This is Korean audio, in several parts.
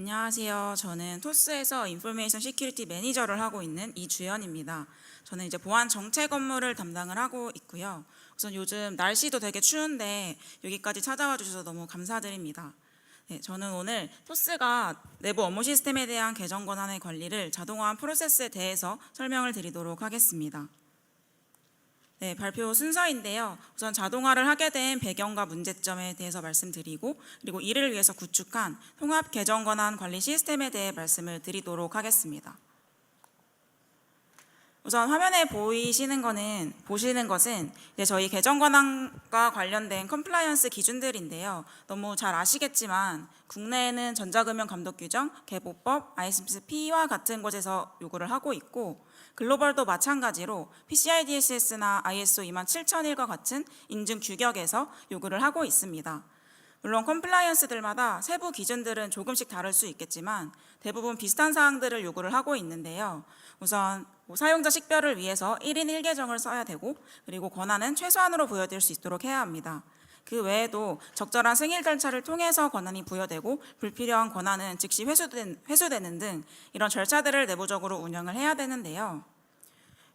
안녕하세요. 저는 토스에서 인포메이션 시큐리티 매니저를 하고 있는 이주연입니다. 저는 이제 보안 정책 업무를 담당을 하고 있고요. 우선 요즘 날씨도 되게 추운데 여기까지 찾아와 주셔서 너무 감사드립니다. 네, 저는 오늘 토스가 내부 업무 시스템에 대한 계정 권한의 관리를 자동화한 프로세스에 대해서 설명을 드리도록 하겠습니다. 네, 발표 순서인데요. 우선 자동화를 하게 된 배경과 문제점에 대해서 말씀드리고 그리고 이를 위해서 구축한 통합 계정 권한 관리 시스템에 대해 말씀을 드리도록 하겠습니다. 우선 화면에 보이시는 거는 보시는 것은 이제 저희 계정 권한과 관련된 컴플라이언스 기준들인데요. 너무 잘 아시겠지만 국내에는 전자금융 감독 규정, 개보법, ISP와 같은 곳에서 요구를 하고 있고 글로벌도 마찬가지로 PCI DSS나 ISO 27001과 같은 인증 규격에서 요구를 하고 있습니다. 물론 컴플라이언스들마다 세부 기준들은 조금씩 다를 수 있겠지만 대부분 비슷한 사항들을 요구를 하고 있는데요. 우선 뭐 사용자 식별을 위해서 1인 1계정을 써야 되고 그리고 권한은 최소한으로 부여될 수 있도록 해야 합니다. 그 외에도 적절한 승인 절차를 통해서 권한이 부여되고 불필요한 권한은 즉시 회수된, 회수되는 등 이런 절차들을 내부적으로 운영을 해야 되는데요.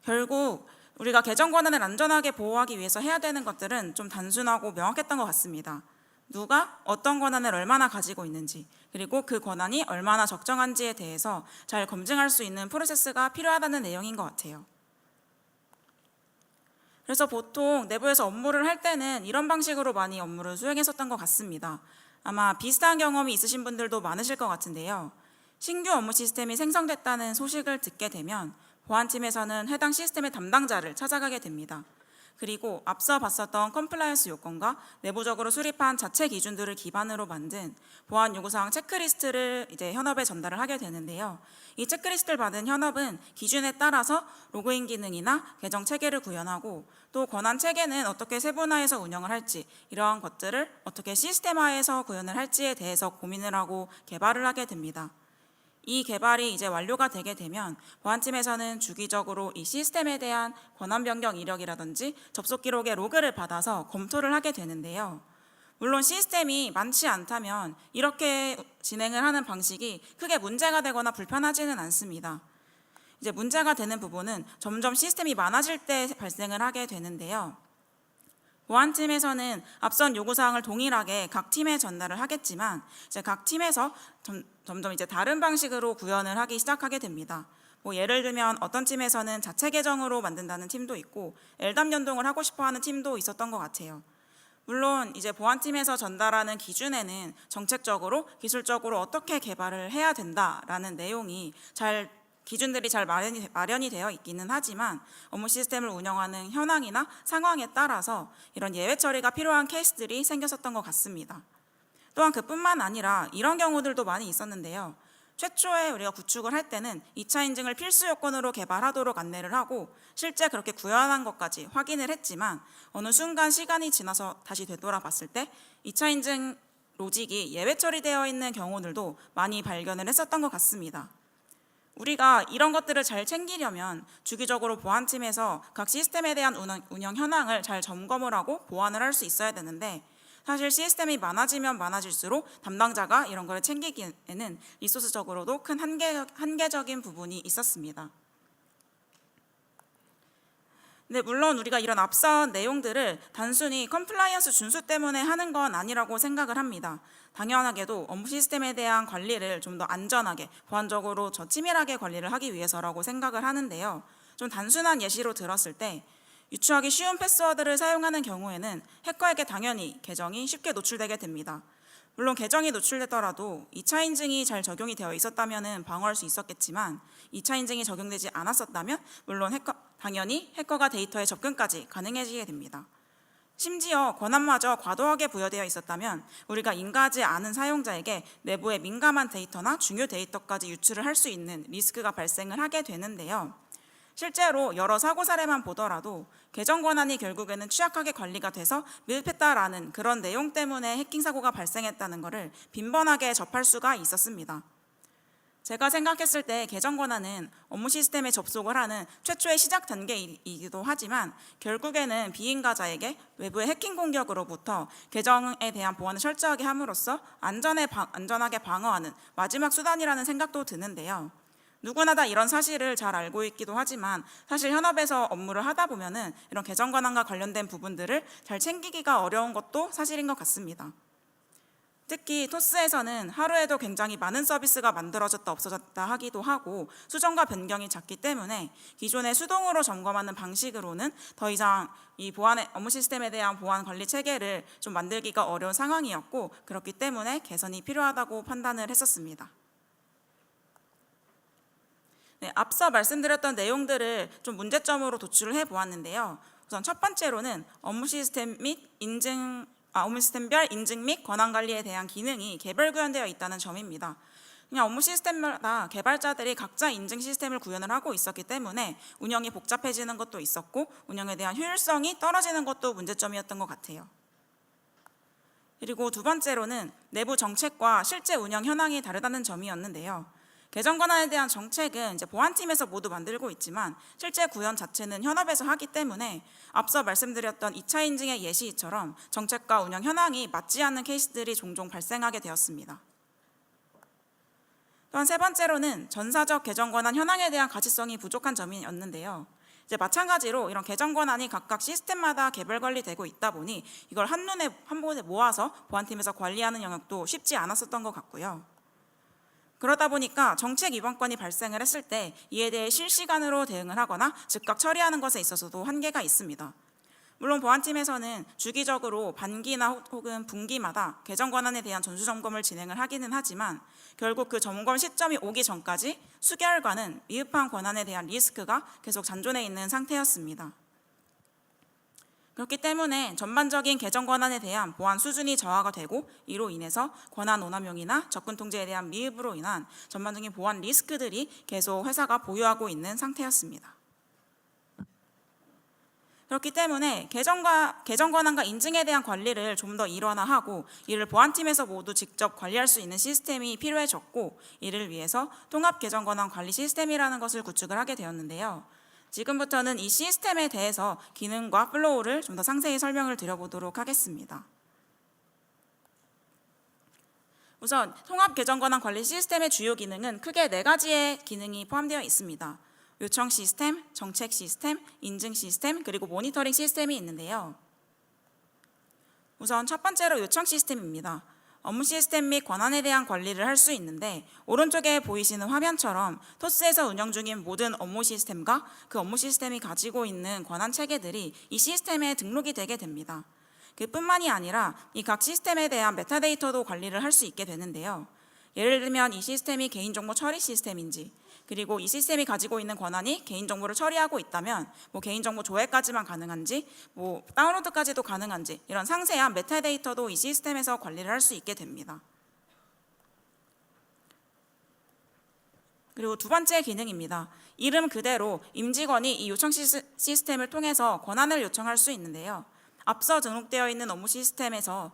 결국 우리가 계정 권한을 안전하게 보호하기 위해서 해야 되는 것들은 좀 단순하고 명확했던 것 같습니다. 누가 어떤 권한을 얼마나 가지고 있는지 그리고 그 권한이 얼마나 적정한지에 대해서 잘 검증할 수 있는 프로세스가 필요하다는 내용인 것 같아요. 그래서 보통 내부에서 업무를 할 때는 이런 방식으로 많이 업무를 수행했었던 것 같습니다. 아마 비슷한 경험이 있으신 분들도 많으실 것 같은데요. 신규 업무 시스템이 생성됐다는 소식을 듣게 되면 보안팀에서는 해당 시스템의 담당자를 찾아가게 됩니다. 그리고 앞서 봤었던 컴플라이언스 요건과 내부적으로 수립한 자체 기준들을 기반으로 만든 보안 요구사항 체크리스트를 이제 현업에 전달을 하게 되는데요. 이 체크리스트를 받은 현업은 기준에 따라서 로그인 기능이나 계정 체계를 구현하고 또 권한 체계는 어떻게 세분화해서 운영을 할지 이러한 것들을 어떻게 시스템화해서 구현을 할지에 대해서 고민을 하고 개발을 하게 됩니다. 이 개발이 이제 완료가 되게 되면 보안팀에서는 주기적으로 이 시스템에 대한 권한 변경 이력이라든지 접속 기록의 로그를 받아서 검토를 하게 되는데요. 물론 시스템이 많지 않다면 이렇게 진행을 하는 방식이 크게 문제가 되거나 불편하지는 않습니다. 이제 문제가 되는 부분은 점점 시스템이 많아질 때 발생을 하게 되는데요. 보안팀에서는 앞선 요구사항을 동일하게 각 팀에 전달을 하겠지만 이제 각 팀에서 점, 점점 이제 다른 방식으로 구현을 하기 시작하게 됩니다. 뭐 예를 들면 어떤 팀에서는 자체 계정으로 만든다는 팀도 있고 엘담 연동을 하고 싶어하는 팀도 있었던 것 같아요. 물론 이제 보안팀에서 전달하는 기준에는 정책적으로 기술적으로 어떻게 개발을 해야 된다라는 내용이 잘 기준들이 잘 마련이, 마련이 되어 있기는 하지만 업무 시스템을 운영하는 현황이나 상황에 따라서 이런 예외 처리가 필요한 케이스들이 생겼었던 것 같습니다. 또한 그뿐만 아니라 이런 경우들도 많이 있었는데요. 최초에 우리가 구축을 할 때는 2차 인증을 필수 요건으로 개발하도록 안내를 하고 실제 그렇게 구현한 것까지 확인을 했지만 어느 순간 시간이 지나서 다시 되돌아봤을 때 2차 인증 로직이 예외 처리되어 있는 경우들도 많이 발견을 했었던 것 같습니다. 우리가 이런 것들을 잘 챙기려면 주기적으로 보안팀에서 각 시스템에 대한 운영, 현황을 잘 점검을 하고 보완을 할 수 있어야 되는데 사실 시스템이 많아지면 많아질수록 담당자가 이런 걸 챙기기에는 리소스적으로도 큰 한계, 한계적인 부분이 있었습니다. 네, 물론 우리가 이런 앞선 내용들을 단순히 컴플라이언스 준수 때문에 하는 건 아니라고 생각을 합니다. 당연하게도 업무 시스템에 대한 관리를 좀 더 안전하게, 보안적으로 저 치밀하게 관리를 하기 위해서라고 생각을 하는데요. 좀 단순한 예시로 들었을 때 유추하기 쉬운 패스워드를 사용하는 경우에는 해커에게 당연히 계정이 쉽게 노출되게 됩니다. 물론 계정이 노출되더라도 2차 인증이 잘 적용이 되어 있었다면 방어할 수 있었겠지만 2차 인증이 적용되지 않았었다면 물론 해커, 당연히 해커가 데이터의 접근까지 가능해지게 됩니다. 심지어 권한마저 과도하게 부여되어 있었다면 우리가 인가하지 않은 사용자에게 내부의 민감한 데이터나 중요 데이터까지 유출을 할 수 있는 리스크가 발생을 하게 되는데요. 실제로 여러 사고 사례만 보더라도 계정 권한이 결국에는 취약하게 관리가 돼서 밀폐했다라는 그런 내용 때문에 해킹 사고가 발생했다는 것을 빈번하게 접할 수가 있었습니다. 제가 생각했을 때 계정 권한은 업무 시스템에 접속을 하는 최초의 시작 단계이기도 하지만 결국에는 비인가자에게 외부의 해킹 공격으로부터 계정에 대한 보안을 철저하게 함으로써 안전에 방- 안전하게 방어하는 마지막 수단이라는 생각도 드는데요. 누구나 다 이런 사실을 잘 알고 있기도 하지만 사실 현업에서 업무를 하다 보면은 이런 계정 권한과 관련된 부분들을 잘 챙기기가 어려운 것도 사실인 것 같습니다. 특히 토스에서는 하루에도 굉장히 많은 서비스가 만들어졌다 없어졌다 하기도 하고 수정과 변경이 잦기 때문에 기존의 수동으로 점검하는 방식으로는 더 이상 이 보안의 업무 시스템에 대한 보안 관리 체계를 좀 만들기가 어려운 상황이었고 그렇기 때문에 개선이 필요하다고 판단을 했었습니다. 네, 앞서 말씀드렸던 내용들을 좀 문제점으로 도출을 해 보았는데요. 우선 첫 번째로는 업무 시스템 및 인증 아, 업무 시스템별 인증 및 권한 관리에 대한 기능이 개별 구현되어 있다는 점입니다. 그냥 업무 시스템마다 개발자들이 각자 인증 시스템을 구현을 하고 있었기 때문에 운영이 복잡해지는 것도 있었고 운영에 대한 효율성이 떨어지는 것도 문제점이었던 것 같아요. 그리고 두 번째로는 내부 정책과 실제 운영 현황이 다르다는 점이었는데요. 개정 권한에 대한 정책은 이제 보안팀에서 모두 만들고 있지만 실제 구현 자체는 현업에서 하기 때문에 앞서 말씀드렸던 2차 인증의 예시처럼 정책과 운영 현황이 맞지 않는 케이스들이 종종 발생하게 되었습니다. 또한 세 번째로는 전사적 개정 권한 현황에 대한 가시성이 부족한 점이었는데요. 이제 마찬가지로 이런 개정 권한이 각각 시스템마다 개별 관리되고 있다 보니 이걸 한눈에 한 번에 모아서 보안팀에서 관리하는 영역도 쉽지 않았었던 것 같고요. 그러다 보니까 정책 위반건이 발생을 했을 때 이에 대해 실시간으로 대응을 하거나 즉각 처리하는 것에 있어서도 한계가 있습니다. 물론 보안팀에서는 주기적으로 반기나 혹- 혹은 분기마다 개정 권한에 대한 전수 점검을 진행을 하기는 하지만 결국 그 점검 시점이 오기 전까지 수개월간은 미흡한 권한에 대한 리스크가 계속 잔존해 있는 상태였습니다. 그렇기 때문에 전반적인 개정 권한에 대한 보안 수준이 저하가 되고 이로 인해서 권한 오남용이나 접근 통제에 대한 미흡으로 인한 전반적인 보안 리스크들이 계속 회사가 보유하고 있는 상태였습니다. 그렇기 때문에 개정과 개정 권한과 인증에 대한 관리를 좀 더 일원화하고 이를 보안팀에서 모두 직접 관리할 수 있는 시스템이 필요해졌고 이를 위해서 통합 개정 권한 관리 시스템이라는 것을 구축을 하게 되었는데요. 지금부터는 이 시스템에 대해서 기능과 플로우를 좀 더 상세히 설명을 드려보도록 하겠습니다. 우선 통합 개정 권한 관리 시스템의 주요 기능은 크게 네 가지의 기능이 포함되어 있습니다. 요청 시스템, 정책 시스템, 인증 시스템, 그리고 모니터링 시스템이 있는데요. 우선 첫 번째로 요청 시스템입니다. 업무 시스템 및 권한에 대한 관리를 할 수 있는데 오른쪽에 보이시는 화면처럼 토스에서 운영 중인 모든 업무 시스템과 그 업무 시스템이 가지고 있는 권한 체계들이 이 시스템에 등록이 되게 됩니다. 그뿐만이 아니라 이 각 시스템에 대한 메타데이터도 관리를 할 수 있게 되는데요. 예를 들면 이 시스템이 개인정보 처리 시스템인지 그리고 이 시스템이 가지고 있는 권한이 개인정보를 처리하고 있다면 뭐 개인정보 조회까지만 가능한지 뭐 다운로드까지도 가능한지 이런 상세한 메타데이터도 이 시스템에서 관리를 할 수 있게 됩니다. 그리고 두 번째 기능입니다. 이름 그대로 임직원이 이 요청 시스- 시스템을 통해서 권한을 요청할 수 있는데요. 앞서 등록되어 있는 업무 시스템에서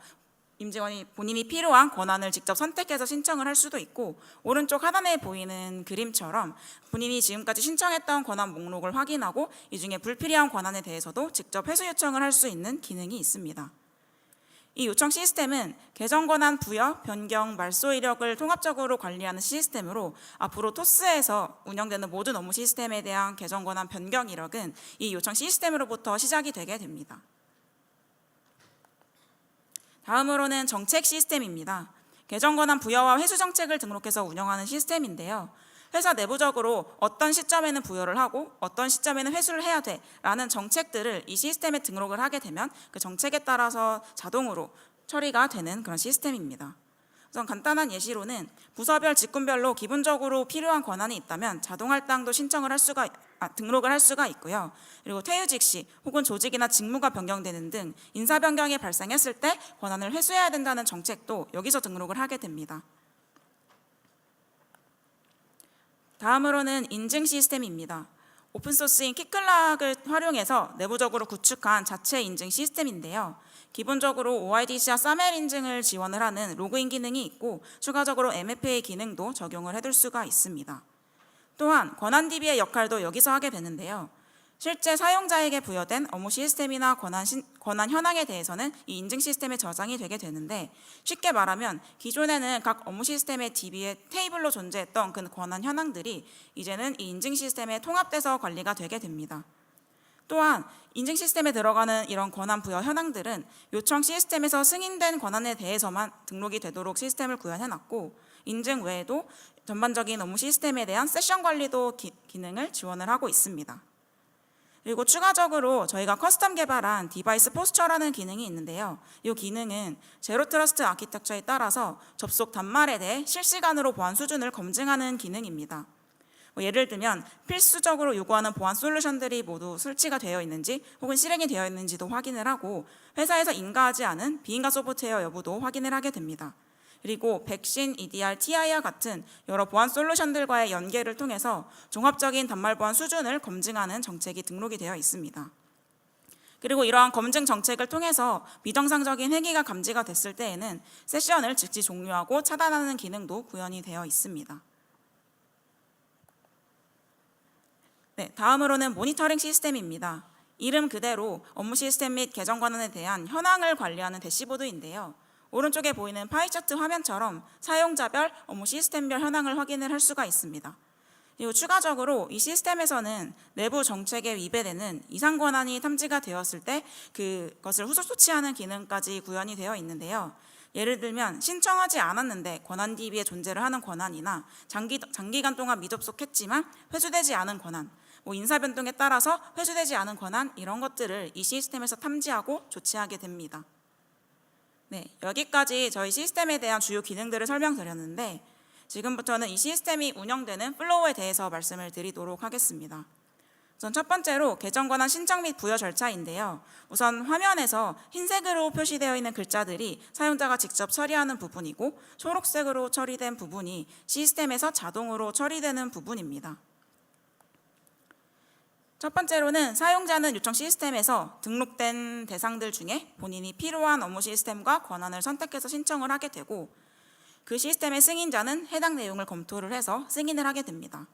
임직원이 본인이 필요한 권한을 직접 선택해서 신청을 할 수도 있고 오른쪽 하단에 보이는 그림처럼 본인이 지금까지 신청했던 권한 목록을 확인하고 이 중에 불필요한 권한에 대해서도 직접 회수 요청을 할 수 있는 기능이 있습니다. 이 요청 시스템은 개정 권한 부여, 변경, 말소 이력을 통합적으로 관리하는 시스템으로 앞으로 토스에서 운영되는 모든 업무 시스템에 대한 개정 권한 변경 이력은 이 요청 시스템으로부터 시작이 되게 됩니다. 다음으로는 정책 시스템입니다. 개정 권한 부여와 회수 정책을 등록해서 운영하는 시스템인데요. 회사 내부적으로 어떤 시점에는 부여를 하고 어떤 시점에는 회수를 해야 돼라는 정책들을 이 시스템에 등록을 하게 되면 그 정책에 따라서 자동으로 처리가 되는 그런 시스템입니다. 우선 간단한 예시로는 부서별 직군별로 기본적으로 필요한 권한이 있다면 자동 할당도 신청을 할 수가 아, 등록을 할 수가 있고요. 그리고 퇴휴직 시 혹은 조직이나 직무가 변경되는 등 인사 변경이 발생했을 때 권한을 회수해야 된다는 정책도 여기서 등록을 하게 됩니다. 다음으로는 인증 시스템입니다. 오픈소스인 키클락을 활용해서 내부적으로 구축한 자체 인증 시스템인데요. 기본적으로 OIDC와 사멜 인증을 지원을 하는 로그인 기능이 있고 추가적으로 MFA 기능도 적용을 해둘 수가 있습니다. 또한 권한 DB의 역할도 여기서 하게 되는데요. 실제 사용자에게 부여된 업무 시스템이나 권한, 신- 권한 현황에 대해서는 이 인증 시스템에 저장이 되게 되는데 쉽게 말하면 기존에는 각 업무 시스템의 DB에 테이블로 존재했던 그 권한 현황들이 이제는 이 인증 시스템에 통합돼서 관리가 되게 됩니다. 또한 인증 시스템에 들어가는 이런 권한 부여 현황들은 요청 시스템에서 승인된 권한에 대해서만 등록이 되도록 시스템을 구현해놨고 인증 외에도 전반적인 업무 시스템에 대한 세션 관리도 기, 기능을 지원을 하고 있습니다. 그리고 추가적으로 저희가 커스텀 개발한 디바이스 포스처라는 기능이 있는데요. 이 기능은 제로 트러스트 아키텍처에 따라서 접속 단말에 대해 실시간으로 보안 수준을 검증하는 기능입니다. 뭐 예를 들면 필수적으로 요구하는 보안 솔루션들이 모두 설치가 되어 있는지 혹은 실행이 되어 있는지도 확인을 하고 회사에서 인가하지 않은 비인가 소프트웨어 여부도 확인을 하게 됩니다. 그리고 백신, EDR, TI와 같은 여러 보안 솔루션들과의 연계를 통해서 종합적인 단말 보안 수준을 검증하는 정책이 등록이 되어 있습니다. 그리고 이러한 검증 정책을 통해서 비정상적인 행위가 감지가 됐을 때에는 세션을 즉시 종료하고 차단하는 기능도 구현이 되어 있습니다. 네, 다음으로는 모니터링 시스템입니다. 이름 그대로 업무 시스템 및 계정 권한에 대한 현황을 관리하는 대시보드인데요. 오른쪽에 보이는 파이 차트 화면처럼 사용자별 업무 시스템별 현황을 확인을 할 수가 있습니다. 그리고 추가적으로 이 시스템에서는 내부 정책에 위배되는 이상 권한이 탐지가 되었을 때 그것을 후속 조치하는 기능까지 구현이 되어 있는데요. 예를 들면 신청하지 않았는데 권한 DB에 존재를 하는 권한이나 장기, 장기간 동안 미접속했지만 회수되지 않은 권한, 뭐 인사 변동에 따라서 회수되지 않은 권한 이런 것들을 이 시스템에서 탐지하고 조치하게 됩니다. 네, 여기까지 저희 시스템에 대한 주요 기능들을 설명드렸는데 지금부터는 이 시스템이 운영되는 플로우에 대해서 말씀을 드리도록 하겠습니다. 우선 첫 번째로 계정 권한 신청 및 부여 절차인데요. 우선 화면에서 흰색으로 표시되어 있는 글자들이 사용자가 직접 처리하는 부분이고 초록색으로 처리된 부분이 시스템에서 자동으로 처리되는 부분입니다. 첫 번째로는 사용자는 요청 시스템에서 등록된 대상들 중에 본인이 필요한 업무 시스템과 권한을 선택해서 신청을 하게 되고 그 시스템의 승인자는 해당 내용을 검토를 해서 승인을 하게 됩니다.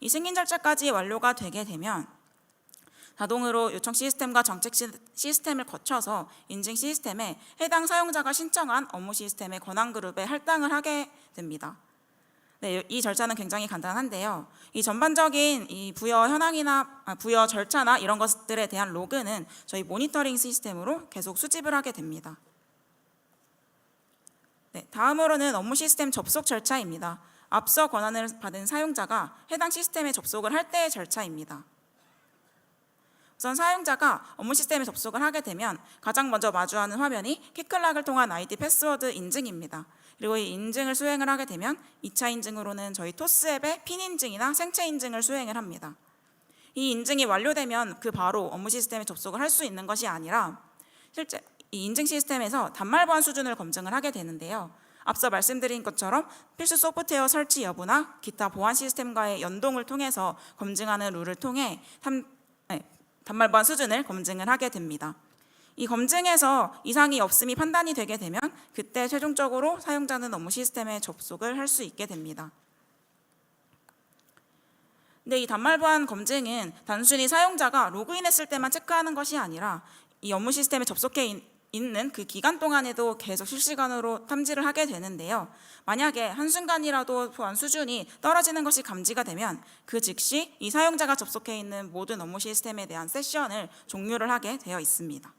이 승인 절차까지 완료가 되게 되면 자동으로 요청 시스템과 정책 시- 시스템을 거쳐서 인증 시스템에 해당 사용자가 신청한 업무 시스템의 권한 그룹에 할당을 하게 됩니다. 네, 이 절차는 굉장히 간단한데요. 이 전반적인 이 부여 현황이나 아, 부여 절차나 이런 것들에 대한 로그는 저희 모니터링 시스템으로 계속 수집을 하게 됩니다. 네, 다음으로는 업무 시스템 접속 절차입니다. 앞서 권한을 받은 사용자가 해당 시스템에 접속을 할 때의 절차입니다. 우선 사용자가 업무 시스템에 접속을 하게 되면 가장 먼저 마주하는 화면이 키클락을 통한 아이디 패스워드 인증입니다. 그리고 이 인증을 수행을 하게 되면 2차 인증으로는 저희 토스 앱의 핀 인증이나 생체 인증을 수행을 합니다. 이 인증이 완료되면 그 바로 업무 시스템에 접속을 할 수 있는 것이 아니라 실제 이 인증 시스템에서 단말 보안 수준을 검증을 하게 되는데요. 앞서 말씀드린 것처럼 필수 소프트웨어 설치 여부나 기타 보안 시스템과의 연동을 통해서 검증하는 룰을 통해 단, 네, 단말 보안 수준을 검증을 하게 됩니다. 이 검증에서 이상이 없음이 판단이 되게 되면 그때 최종적으로 사용자는 업무 시스템에 접속을 할 수 있게 됩니다. 근데 이 단말 보안 검증은 단순히 사용자가 로그인했을 때만 체크하는 것이 아니라 이 업무 시스템에 접속해 있- 있는 그 기간 동안에도 계속 실시간으로 탐지를 하게 되는데요. 만약에 한순간이라도 보안 수준이 떨어지는 것이 감지가 되면 그 즉시 이 사용자가 접속해 있는 모든 업무 시스템에 대한 세션을 종료를 하게 되어 있습니다.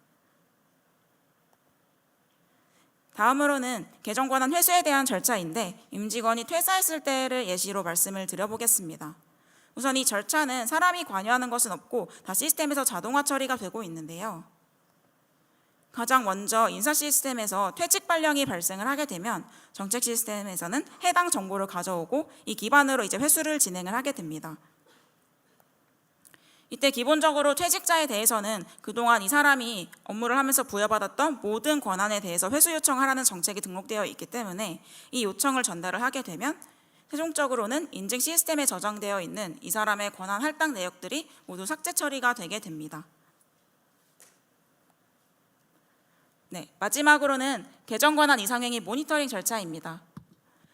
다음으로는 계정 권한 회수에 대한 절차인데 임직원이 퇴사했을 때를 예시로 말씀을 드려보겠습니다. 우선 이 절차는 사람이 관여하는 것은 없고 다 시스템에서 자동화 처리가 되고 있는데요. 가장 먼저 인사 시스템에서 퇴직 발령이 발생을 하게 되면 정책 시스템에서는 해당 정보를 가져오고 이 기반으로 이제 회수를 진행을 하게 됩니다. 이때 기본적으로 퇴직자에 대해서는 그동안 이 사람이 업무를 하면서 부여받았던 모든 권한에 대해서 회수 요청하라는 정책이 등록되어 있기 때문에 이 요청을 전달을 하게 되면 최종적으로는 인증 시스템에 저장되어 있는 이 사람의 권한 할당 내역들이 모두 삭제 처리가 되게 됩니다. 네, 마지막으로는 개정 권한 이상행위 모니터링 절차입니다.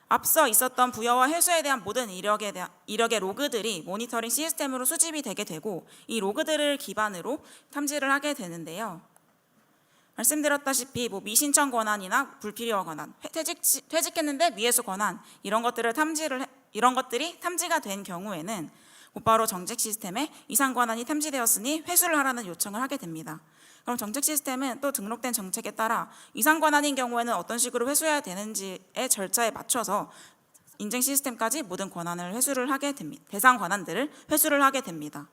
앞서 있었던 부여와 회수에 대한 모든 이력에 대한 이력의 로그들이 모니터링 시스템으로 수집이 되게 되고 이 로그들을 기반으로 탐지를 하게 되는데요. 말씀드렸다시피 뭐 미신청 권한이나 불필요 권한, 회- 퇴직 퇴직했는데 미해수 권한 이런 것들을 탐지를 해- 이런 것들이 탐지가 된 경우에는 곧바로 정책 시스템에 이상 권한이 탐지되었으니 회수를 하라는 요청을 하게 됩니다. 그럼 정책 시스템은 또 등록된 정책에 따라 이상 권한인 경우에는 어떤 식으로 회수해야 되는지의 절차에 맞춰서 인증 시스템까지 모든 권한을 회수를 하게 됩니다. 대상 권한들을 회수를 하게 됩니다.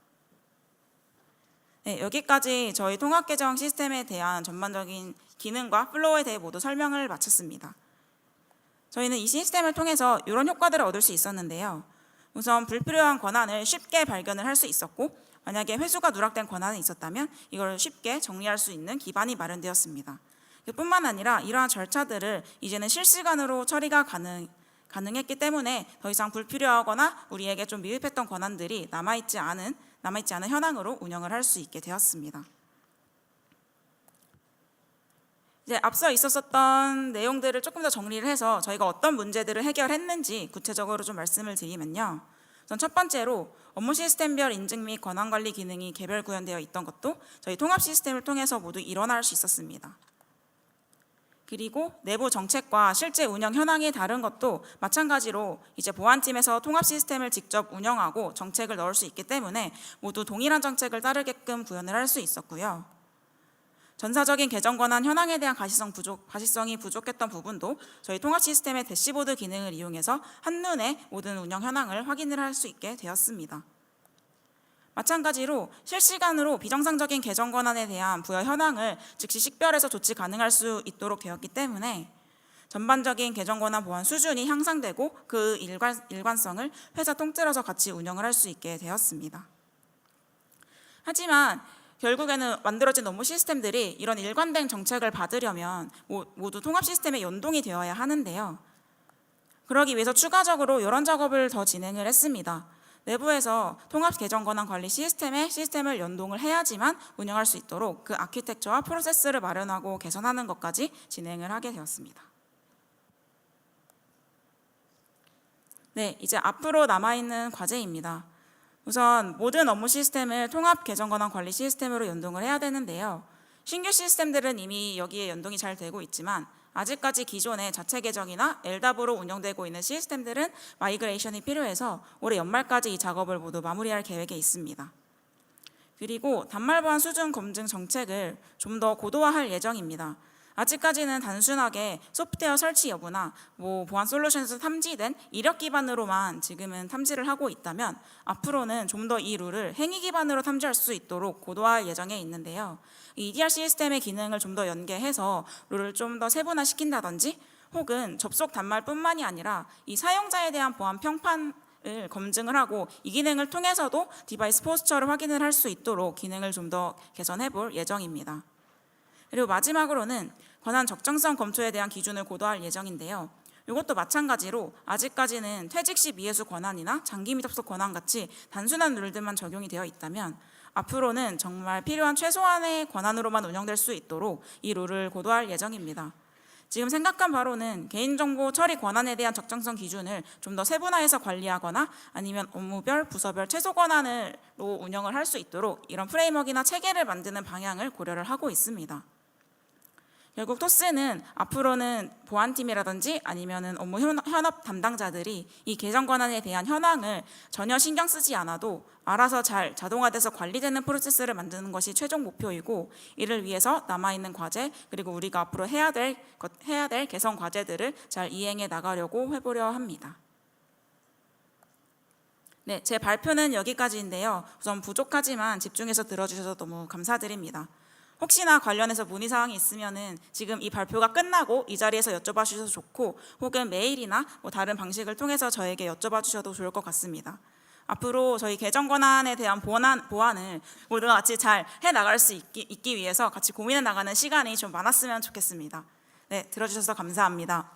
네, 여기까지 저희 통합 계정 시스템에 대한 전반적인 기능과 플로우에 대해 모두 설명을 마쳤습니다. 저희는 이 시스템을 통해서 이런 효과들을 얻을 수 있었는데요. 우선 불필요한 권한을 쉽게 발견을 할 수 있었고 만약에 회수가 누락된 권한이 있었다면 이걸 쉽게 정리할 수 있는 기반이 마련되었습니다. 뿐만 아니라 이러한 절차들을 이제는 실시간으로 처리가 가능, 가능했기 때문에 더 이상 불필요하거나 우리에게 좀 미흡했던 권한들이 남아있지 않은 남아있지 않은 현황으로 운영을 할 수 있게 되었습니다. 이제 앞서 있었었던 내용들을 조금 더 정리를 해서 저희가 어떤 문제들을 해결했는지 구체적으로 좀 말씀을 드리면요. 우선 첫 번째로 업무 시스템별 인증 및 권한 관리 기능이 개별 구현되어 있던 것도 저희 통합 시스템을 통해서 모두 일어날 수 있었습니다. 그리고 내부 정책과 실제 운영 현황이 다른 것도 마찬가지로 이제 보안팀에서 통합 시스템을 직접 운영하고 정책을 넣을 수 있기 때문에 모두 동일한 정책을 따르게끔 구현을 할 수 있었고요. 전사적인 개정 권한 현황에 대한 가시성 부족, 가시성이 부족했던 부분도 저희 통합 시스템의 대시보드 기능을 이용해서 한눈에 모든 운영 현황을 확인을 할 수 있게 되었습니다. 마찬가지로 실시간으로 비정상적인 개정 권한에 대한 부여 현황을 즉시 식별해서 조치 가능할 수 있도록 되었기 때문에 전반적인 개정 권한 보안 수준이 향상되고 그 일관, 일관성을 회사 통틀어서 같이 운영을 할 수 있게 되었습니다. 하지만 결국에는 만들어진 업무 시스템들이 이런 일관된 정책을 받으려면 모- 모두 통합 시스템에 연동이 되어야 하는데요. 그러기 위해서 추가적으로 이런 작업을 더 진행을 했습니다. 내부에서 통합 계정 권한 관리 시스템에 시스템을 연동을 해야지만 운영할 수 있도록 그 아키텍처와 프로세스를 마련하고 개선하는 것까지 진행을 하게 되었습니다. 네, 이제 앞으로 남아있는 과제입니다. 우선 모든 업무 시스템을 통합 계정 권한 관리 시스템으로 연동을 해야 되는데요. 신규 시스템들은 이미 여기에 연동이 잘 되고 있지만 아직까지 기존의 자체 계정이나 LDAP으로 운영되고 있는 시스템들은 마이그레이션이 필요해서 올해 연말까지 이 작업을 모두 마무리할 계획에 있습니다. 그리고 단말 보안 수준 검증 정책을 좀 더 고도화할 예정입니다. 아직까지는 단순하게 소프트웨어 설치 여부나 뭐 보안 솔루션에서 탐지된 이력 기반으로만 지금은 탐지를 하고 있다면 앞으로는 좀 더 이 룰을 행위 기반으로 탐지할 수 있도록 고도화할 예정에 있는데요. 이 EDR 시스템의 기능을 좀 더 연계해서 룰을 좀 더 세분화시킨다든지 혹은 접속 단말뿐만이 아니라 이 사용자에 대한 보안 평판 을 검증을 하고 이 기능을 통해서도 디바이스 포스처를 확인을 할 수 있도록 기능을 좀 더 개선해 볼 예정입니다. 그리고 마지막으로는 권한 적정성 검토에 대한 기준을 고도할 예정인데요. 이것도 마찬가지로 아직까지는 퇴직 시 미해수 권한이나 장기 미접속 권한 같이 단순한 룰들만 적용이 되어 있다면 앞으로는 정말 필요한 최소한의 권한으로만 운영될 수 있도록 이 룰을 고도할 예정입니다. 지금 생각한 바로는 개인정보 처리 권한에 대한 적정성 기준을 좀 더 세분화해서 관리하거나 아니면 업무별, 부서별 최소 권한으로 운영을 할 수 있도록 이런 프레임워크나 체계를 만드는 방향을 고려를 하고 있습니다. 결국 토스는 앞으로는 보안팀이라든지 아니면은 업무 현- 현업 담당자들이 이 개정 권한에 대한 현황을 전혀 신경 쓰지 않아도 알아서 잘 자동화돼서 관리되는 프로세스를 만드는 것이 최종 목표이고 이를 위해서 남아 있는 과제 그리고 우리가 앞으로 해야 될 것, 해야 될 개선 과제들을 잘 이행해 나가려고 해보려 합니다. 네, 제 발표는 여기까지인데요. 우선 부족하지만 집중해서 들어주셔서 너무 감사드립니다. 혹시나 관련해서 문의 사항이 있으면은 지금 이 발표가 끝나고 이 자리에서 여쭤봐 주셔도 좋고 혹은 메일이나 뭐 다른 방식을 통해서 저에게 여쭤봐 주셔도 좋을 것 같습니다. 앞으로 저희 개정 권한에 대한 보완, 보완을 모두가 같이 잘 해 나갈 수 있기, 있기 위해서 같이 고민해 나가는 시간이 좀 많았으면 좋겠습니다. 네, 들어주셔서 감사합니다.